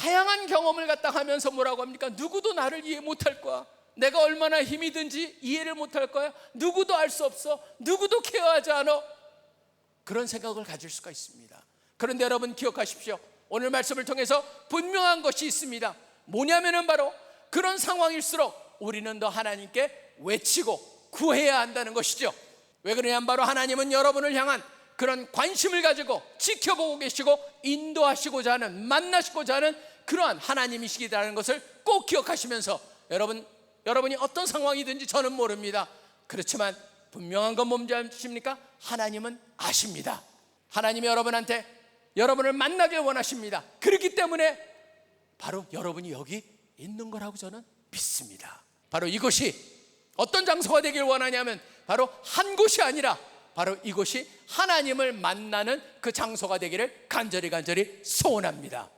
다양한 경험을 갖다 하면서 뭐라고 합니까? 누구도 나를 이해 못할 거야. 내가 얼마나 힘이 든지 이해를 못할 거야. 누구도 알 수 없어. 누구도 케어하지 않아. 그런 생각을 가질 수가 있습니다. 그런데 여러분 기억하십시오. 오늘 말씀을 통해서 분명한 것이 있습니다. 뭐냐면은 바로 그런 상황일수록 우리는 더 하나님께 외치고 구해야 한다는 것이죠. 왜 그러냐면 바로 하나님은 여러분을 향한 그런 관심을 가지고 지켜보고 계시고 인도하시고자 하는 만나시고자 하는 그러한 하나님이시기라는 것을 꼭 기억하시면서 여러분 여러분이 어떤 상황이든지 저는 모릅니다. 그렇지만 분명한 건 뭔지 아십니까? 하나님은 아십니다. 하나님이 여러분한테 여러분을 만나길 원하십니다. 그렇기 때문에 바로 여러분이 여기 있는 거라고 저는 믿습니다. 바로 이곳이 어떤 장소가 되길 원하냐면 바로 한 곳이 아니라 바로 이곳이 하나님을 만나는 그 장소가 되기를 간절히 간절히 소원합니다.